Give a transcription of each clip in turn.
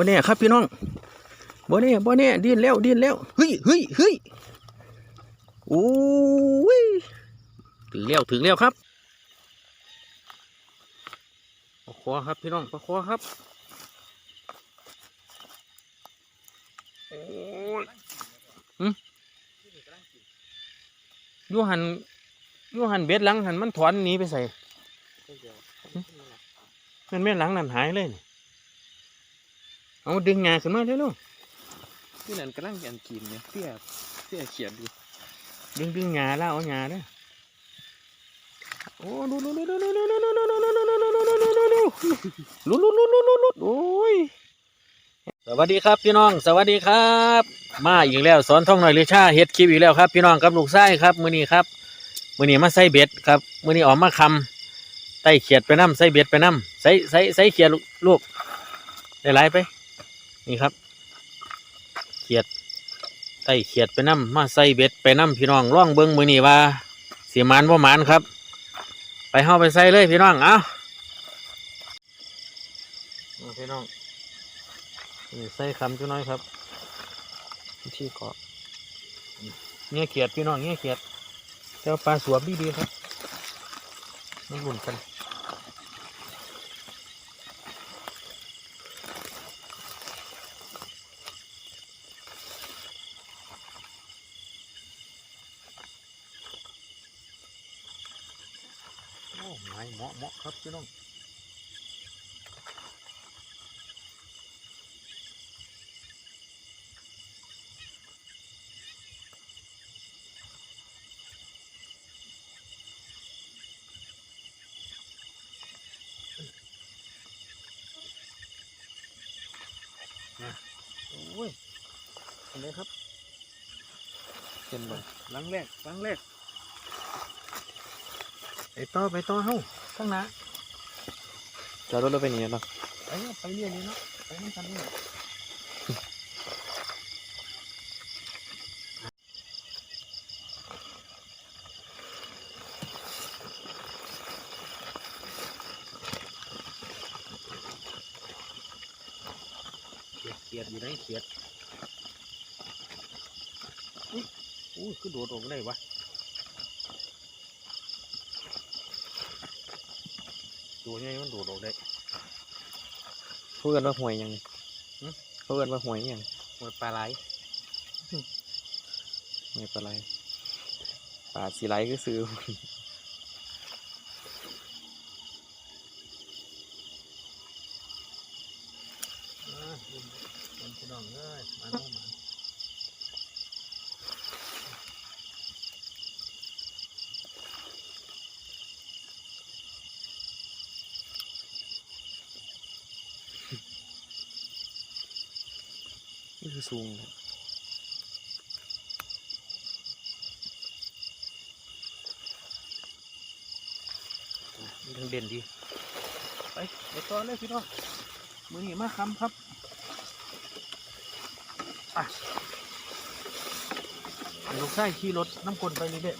บ่แน่ครับพี่น้องบ่แน่บ่แน่ดิ้นแล้วดิ้นแล้วเฮ้ยเฮ้ยเฮ้ยโอ้ยถึงแล้วถึงแล้วครับปลาคอครับพี่น้องปลาคอครับโอ้ยยูหันยูหันเบ็ดหลังหันมันถอนหนีไปใส่มันแม่หลังนั่นหายเลยนี่ เอาดึงงาขึ้นมาเร็วที่นั่นกำลังยันกินเนี่ยเสี้ยเสี้ยเขียนอยู่ๆดึงดึงงาแล้วเอางาเด้อโอ้ดูดูดูดูดูดูดูดูดูดูดูดูดูดูดูดูลุดลุดลุดลุดลุดลุดโอ้ยสวัสดีครับพี่น้อง สวัสดีครับ มาอีกแล้วสอนท่องหน่อยเลยชาเฮ็ดคลิปอีกแล้วครับ พี่น้องกับลูกไส้ครับมื้อนี้ครับมื้อนี้มาใส่เบ็ดครับมื้อนี้ออกมาคำไต่เขียดไปน้ำใส่เบ็ดไปน้ำใส่ใส่ใส่เขียดลูกได้หลายไป นี่ครับเขียดไต่เขียดไปน้ำมาใส่เบ็ดไปน้ำพี่น้องร่องเบิ้งมือนี่ว่าสียมันว่ามันครับ ไปเข้าไปใส่เลยพี่น้องเอาเอาพี่น้องนี่ใส่คำจังน้อยครับที่เกาะเงี้ยเขียดพี่น้องเงี้ยเขียดแต่ว่าปลาสวมดีดีๆครับไม่หมุนกันโอ้ไม้เหมาะเหมาะครับ พี่น้องโอ้ยเห็นไหมครับเป็นบ่หลังแรกหลังแรกไปต่อไปต่อเฮ้าข้างหน้า จอดรถเราไปนี่เนาะไปเนาะไปเรื่อยเลยเนาะไปนั่นกันเลยเขียดเขียดอยู่ไหนเขียดอุ้ยอุ้ยคือโดดออกได้วะ ตัวใหญ่มันโดดออกได้พูดกันว่าหวยยังหึพูดกันว่าหวยยังหมดปลาไหลไม่เป็นไรป่าสีไรก็ซื้ออ่ามันมันพี่น้องเอ้ยมาเอามา นี่คือสูงมันถึงเด่นดี ไปไปต่อเลยพี่น้องมือนี้มาคำครับอะลูกไส้ขี่รถน้ำกลนไปเรื่อย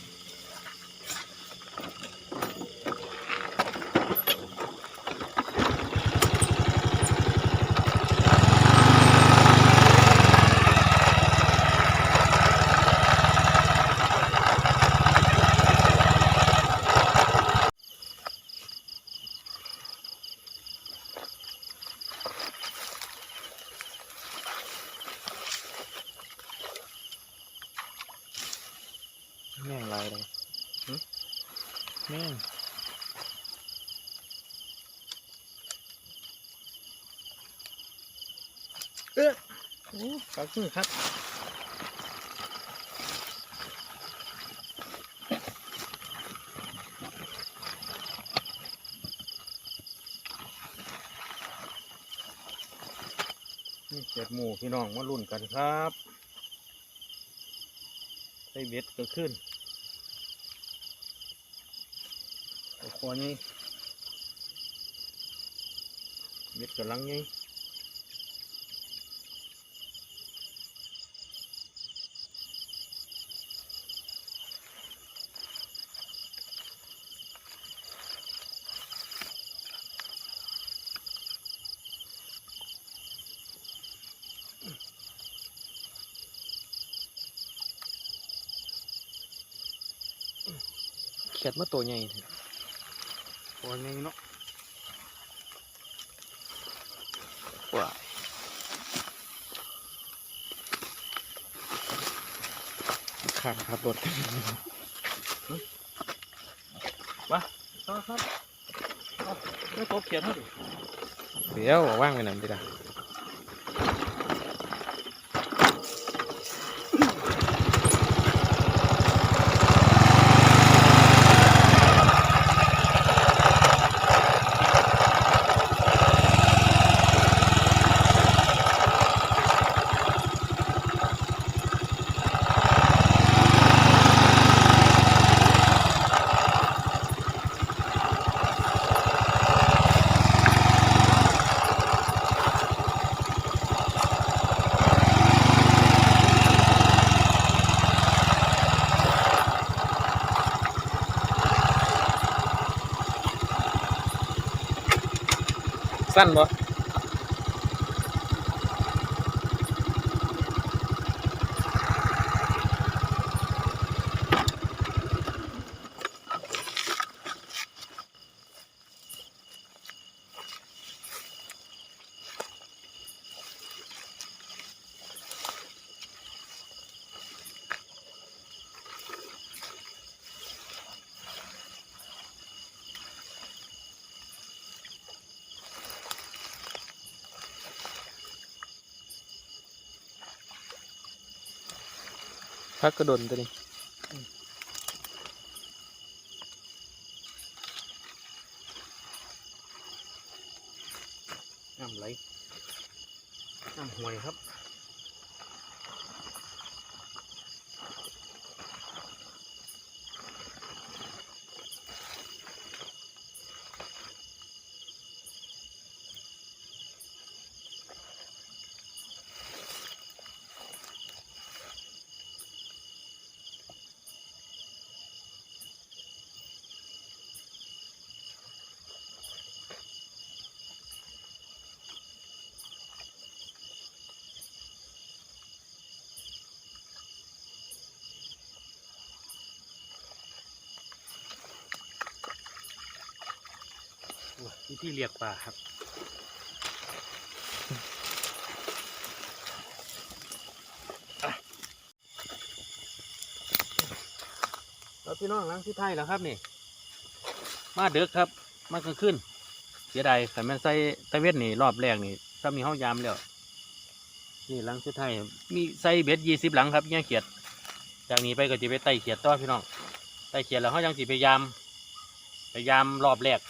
แม่งไรเลย แม่งเออโอ้ขอบคุณครับนี่เจ็ดหมู่พี่น้องมารุ่นกันครับ ใส่เบ็ดก็ขึ้น คอนี่ม็ดกำลังนี่เข็ดมาตัวใหญ่ อะโอ้ยนี่เนาะว้าข้างครับรถต่อครับเอาไม่ตบเขียนให้ดิเดี๋ยวว่างไปนั่นดีละ สั้นบ่ พักกระโดนตัวนี้น้ วิธีเรียกปลาครับ แล้วพี่น้องล้างที่ไทยแล้วครับนี่ มาเดือกครับ มากลางคืนเสียดายแต่แม่นใส่ตะเวนนี่รอบแรกนี่ถ้ามีห้องยามแล้ว นี่หลังที่ไทยมีใส่เบ็ดยี่สิบหลังครับย่างเขียด จากนี้ไปก็จะไปไต่เขียดต่อพี่น้องไต่เขียดแล้วเขายังสิไปยามไปยามรอบแรก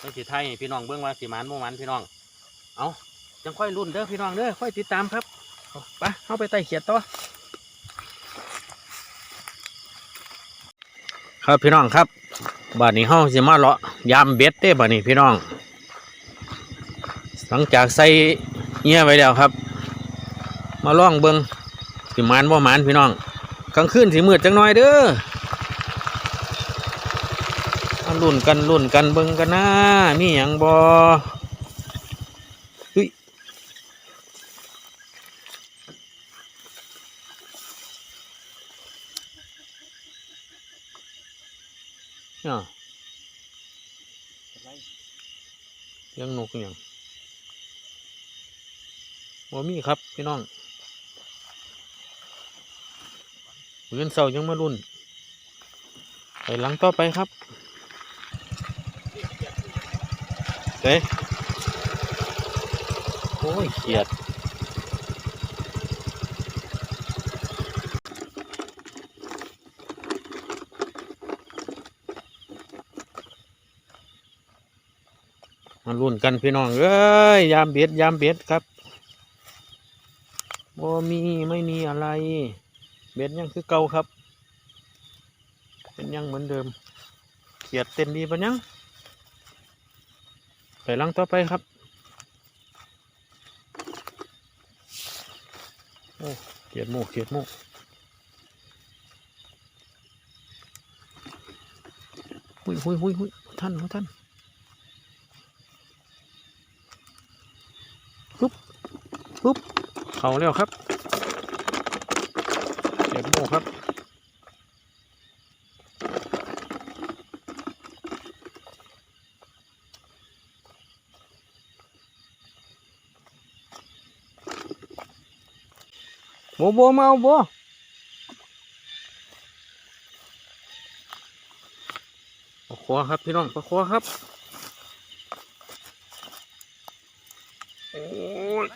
ต้องสิไทยพี่น้องเบื้องว่าสิหมันโมมันพี่น้อง เอาจังค่อยรุ่นเด้อพี่น้องเด้อค่อยติดตามครับไปเข้าไปไต่เขียดต่อครับพี่น้องครับบ้านนี้เฮาสิมาเลาะยามเบ็ดเด้บ้านนี้พี่น้อง หลังจากใส่เงี้ยไว้แล้วครับ มาล่องเบิงสิมันบ่หมันพี่น้องกลางคืนสิมืดจังหน่อยเด้อ มาลุ่นกันลุ่นกันเบิ่งกันนะมีหยังบอเฮ้ยเยังนกอย่างบ่มีครับ พี่น้องเงินเสายังมารุ่นไปหลังต่อไปครับ เฮ้ยโอ้ยเขียดมาลุ้นกันพี่น้องเอ้ยยามเบ็ดยามเบ็ดครับบ่มีไม่มีอะไร เบ็ดยังคือเก่าครับ เป็นยังเหมือนเดิมเขียดเต้นดีปะยัง ไปลังต่อไปครับ โอ้เขียดหมูเขียดหมูหุยหุยหุยหุยท่านท่านปุ๊บปุ๊บ เขาแล้วครับเขียดหมูครับ โบโบมาเอาโบปลาคอครับพี่น้องปลาคอครับโอ้ย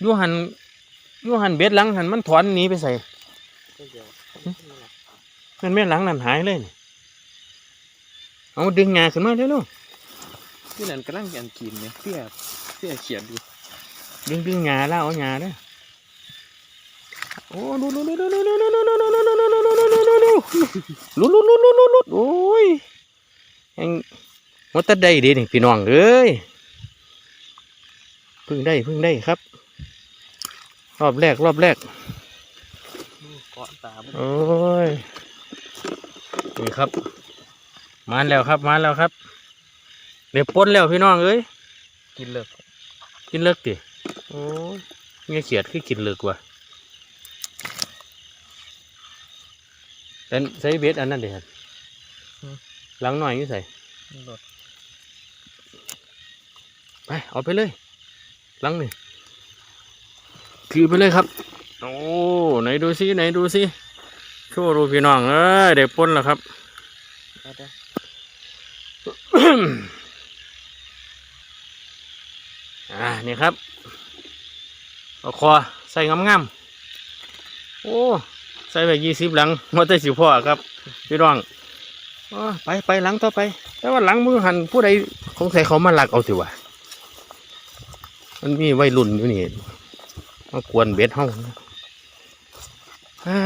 อยูหันอยูหันเบ็ดหลังหันมันถอนหนีไปใส่มันแม่นหลังนั่นหายเลยนี่เอาดึงงาขึ้นมาเร็วที่นั่นกำลังอันกินเนี่ยเปี้ยเปี้ยเขียดอยู่ๆ ดึงดึงหงาแล้วเอาหงาเด้อโอ้ดูดูดูดูดูดูดูดูดูดูดูดูดูดูดูดูดูลุลุลุลุลุลุโอ้ยแหงมันตัดได้ดีนี่พี่น้องเอ้ยพึ่งได้พึ่งได้ครับ รอบแรกรอบแรกโอ้ยนี่ครับมาแล้วครับมาแล้วครับเดี๋ยวปนแล้วพี่น้องเอ้ยกินเลิกกินเลิกดิ โอ้ยเงี้ยเขียดคือกินเลิกว่ะแต่ใส่เบ็ดอันนั้นเดี๋ยวหลังหน่อยนี่ใส่รถไปเอาไปเลยหลังนี่คือไปเลยครับ โอ้ไหนดูซิไหนดูซิโชว์ดูพี่น้องเอ้ยเดี๋ยวปนแล้วครับได้ได้อ่านี่ครับ เอาคอใส่งามๆโอ้ใส่ไปยี่สิบหลังมอเตอร์สิพ่อครับพี่น้องอไปไปหลังต่อไป แต่ว่าหลังมือหันผู้ใดคงใส่เขามาหลักเอาสิวะมันมีวัยรุ่นอยู่นี่มากวนเบ็ดเฮาอ่า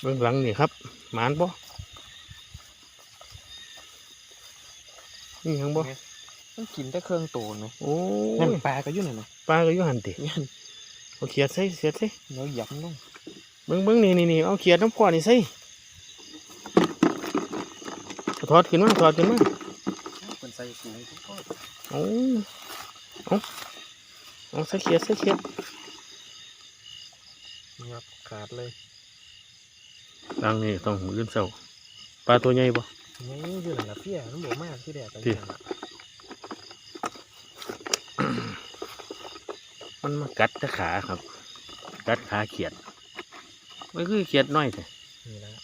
เบื้องหลังนี่ครับหมานบ่นี่ยังบ่ ต้องกินแต่เครื่องโตนไหมโอ้นั่นยปลาก็อยู่นั่นน่ะปลาก็อยู่หันติยันเอาเขียดใส่เขียดใส่เดี๋ยวหยับลงเบิ้งเบิ้งนี่นี่นี่เอาเขียดน้ำพ่อนี่ใส่เอาถอดขึ้นมาถอดขึ้นมาเป็นใส่สูงทุกคนเอาเอาเอาใส่เขียดใส่เขียดงับขาดเลยดังนี่ต้องมือขึ้นเสาปลาตัวใหญ่บ่นี่อยู่นั่นละเปี้ยมันบอกมากที่แดดไปที่ นั่นน่ะ มันมากัดตะขาครับ กัดขาเขียดไม่คือเขียดน้อยแต่นี่แล้ว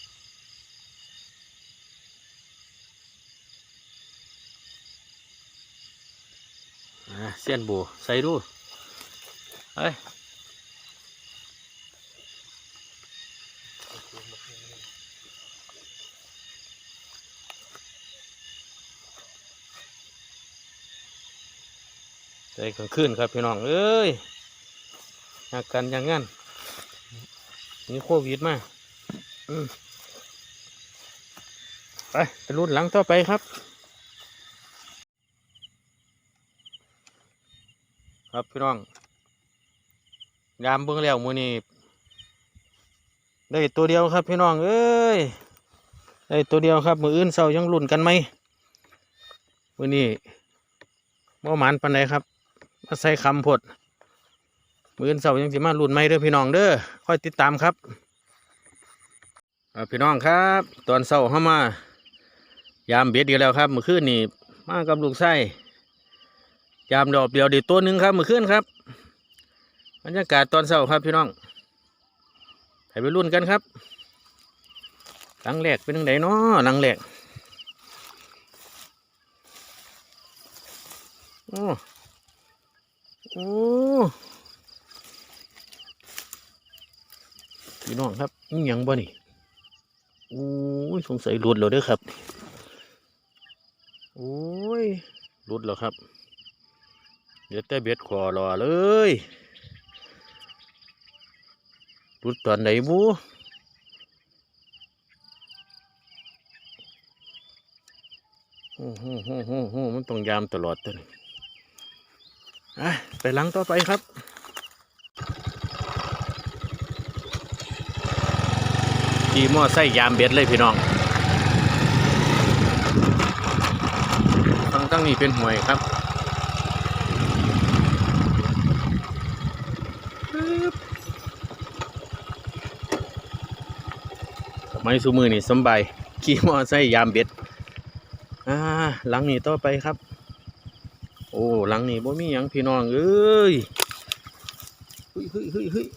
เสี้ยนโบใส่ดูเฮ้ย ใส่กลางคืนครับพี่น้องเอ้ยอาการอย่างงั้นมีโควิดมาไปไปรุ่นหลังต่อไปครับ ครับพี่น้องยามเบิ่งแล้วมือนี้ได้ตัวเดียวครับพี่น้องเอ้ยได้ตัวเดียวครับ มืออื่นเศร้ายังลุ่นกันไหมมือนี้บ่หมานปันใดครับ มาใส่คำพดมืออื่นเศร้ายังสิมาลุ่นไหมเด้อพี่น้องเด้อค่อยติดตามครับพี่น้องครับ ตอนเศร้าเข้ามา ยามเบ็ดอีกแล้วครับเมื่อคืนนี่มากับลูกไส้ยามดอกเดียวดีตัวหนึ่งครับ มือขึ้นครับบรรยากาศตอนเช้าครับพี่น้องให้ไปรุ่นกันครับหลังแรกเป็นยังไงเนาะหลังแรกโอ้ โอ้พี่น้องครับนี่ยังบ่นี่โอ้ยสงสัยหลุดแล้วเด้อครับ โอ้ยหลุดแล้วครับ เดี๋ยวแต่เบ็ดขอรอเลยรุดตอนไหนบูโอ้โหโหโหโหมันต้องยามตลอดตัวนี้ อะไปหลังต่อไปครับขี่มอไซค์ยามเบ็ดเลยพี่น้องตั้งตั้งนี่เป็นหวยครับสมัยสูมือนี่สบายขี่มอไซค์ยามเบ็ดอ่าหลังนี้ต่อไปครับ อ้หลังนี้บ่มีหยังพี่น้องเอ้ยเฮ้ยเฮ้ยเฮ้ยเฮ้ย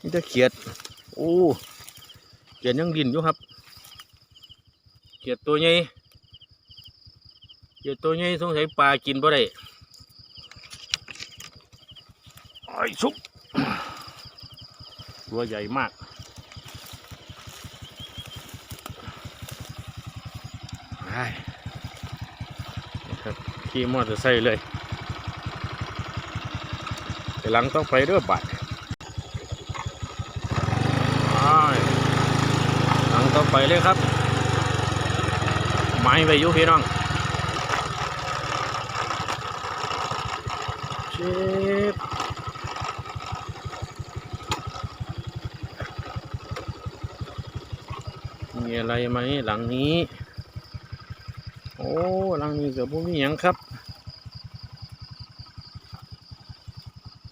นี่จะเขียด โอ้เขียดยังดินอยู่ครับ เขียดตัวใหญ่เขียดตัวใหญ่สงสัยปลากินบ่ได้ไอ้ชุบตัวใหญ่มากไปนะ ครับขี่มอเตอร์ไซค์เลยหลังต้องไปเด้อบัดไปหลังต้องไปเลยครับไม้ไปอยู่พี่น้องเจ็บมีอะไรไหมหลังนี้ อ้ลังนี้เกือบมีหยังครับ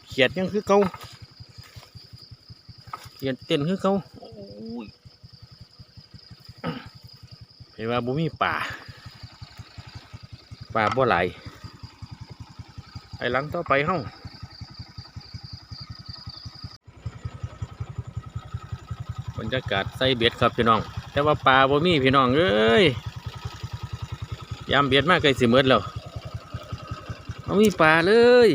เขียดยังคือเก่าเขียดเต้นคือเก่าโอ้ยเห็นว่าบุมีป่า ป่าบ่ไหลไอ้หลังต่อไปเฮ้าบรรยากาศใส่เบ็ดครับพี่น้อง แต่ว่าป่าบ่มีพี่น้องเอ้ย ยามเบ็ดมากไกลสิเมิดแล้วบ่มีป่าเลย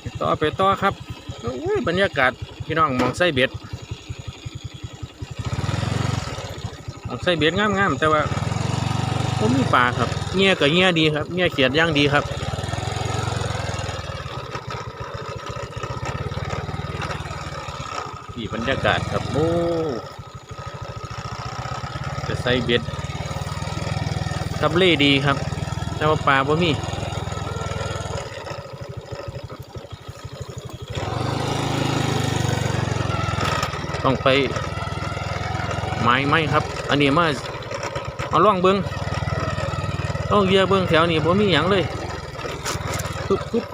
ไปต่อไปต่อครับโอ้ยบรรยากาศพี่น้องมองไส้เบ็ดมองไส้เบ็ดงามๆแต่ว่าผมมีปลาครับ เงี้ยกับเงี้ยดีครับเงี้ยเขียดย่างดีครับนี่บรรยากาศครับโอ้จะใส่เบ็ดทำเล่ดีครับแต่ว่าปลาบ่มีต้องไปไม้ไม้ครับ อันนี้มาเอาล่องเบิง ต้องเยียเบิงแถวนี้บ่มีหยังเลยปึ๊บปึ๊บ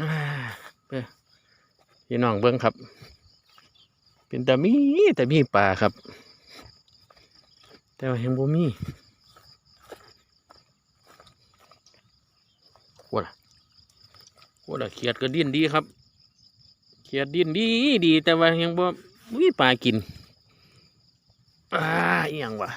อ่าไปพี่น้องเบิ้งครับ เป็นแต่มีแต่มีปลาครับ แต่ว่ายังบ่มี ว่าล่ะว่าล่ะเขียดก็ดิ้นดีครับ เขียดดิ้นดีดี แต่ว่ายังบ่มีปลากินอ่าอหยังวะ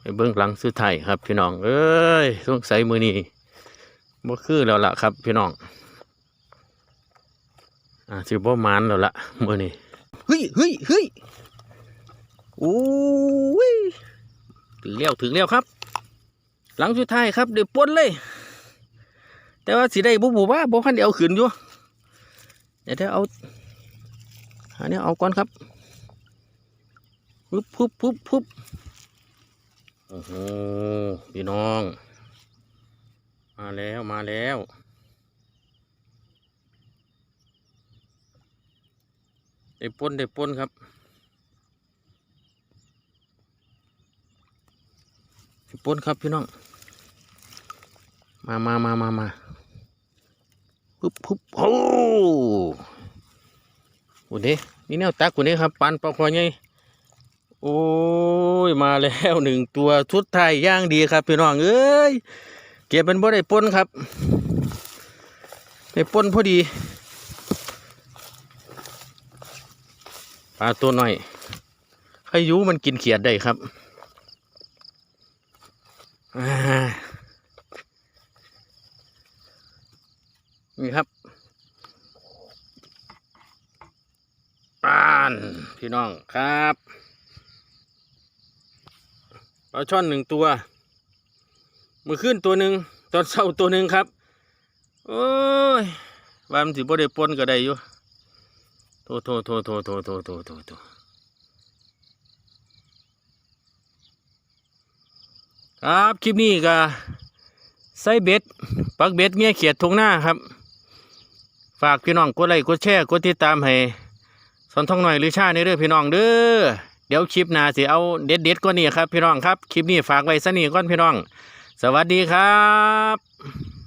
ไปเบื้องหลังสุดท้ายครับพี่น้อง เอ้ยสงสัยมือนี้ บ่คือแล้วล่ะครับพี่น้องอ่าสิบ่มานแล้วล่ะมือนี้เฮ้ยเฮ้ยเฮ้ยโอ้ยถึงแล้วถึงแล้วครับ หลังสุดท้ายครับเดี๋ยวปนเลย แต่ว่าสิได้บุบว่าบ่คันเดียวขึ้นอยู่เดี๋ยวเดี๋ยวเอาอันนี้เอาก่อนครับปุ๊บปุ๊บปุ๊บปุ๊บโอ้โหพี่น้อง มาแล้วมาแล้วได้ปนได้ปนครับได้ปนครับพี่น้อง มามามามามาปุ๊บปุ๊บโอ้โหเด้นี่แนวตักกูนี่ครับปันปลาคอใหญ่โอ้ย มาแล้วหนึ่งตัวทุดไทยย่างดีครับพี่น้องเอ้ย เก็บเป็นบ่ได้ปนครับได้ปนพอดีปลาตัวหน่อยใครอยูมันกินเขียดได้ครับอ่านี่ครับปานพี่น้องครับปลาช่อนหนึ่งตัว มือขึ้นตัวหนึ่งตอนเช้าตัวหนึ่งครับ โอ้ยว่ามันสิบ่ได้ปนก็ได้อยู่โทโทโทโทโทโทโทโทโทครับคลิปนี้ก็ใส่เบ็ดปักเบ็ดเมียเขียดทงหน้าครับ ฝากพี่น้องกดไลค์กดแชร์กดติดตามให้สอนทองหน่อยหรือชาในเรื่องพี่น้องเด้อเดี๋ยวคลิปหน้าสิเอาเด็ดเด็ดกว่านี้ครับพี่น้องครับคลิปนี้ฝากไว้สนี่ก่อนพี่น้อง สวัสดีครับ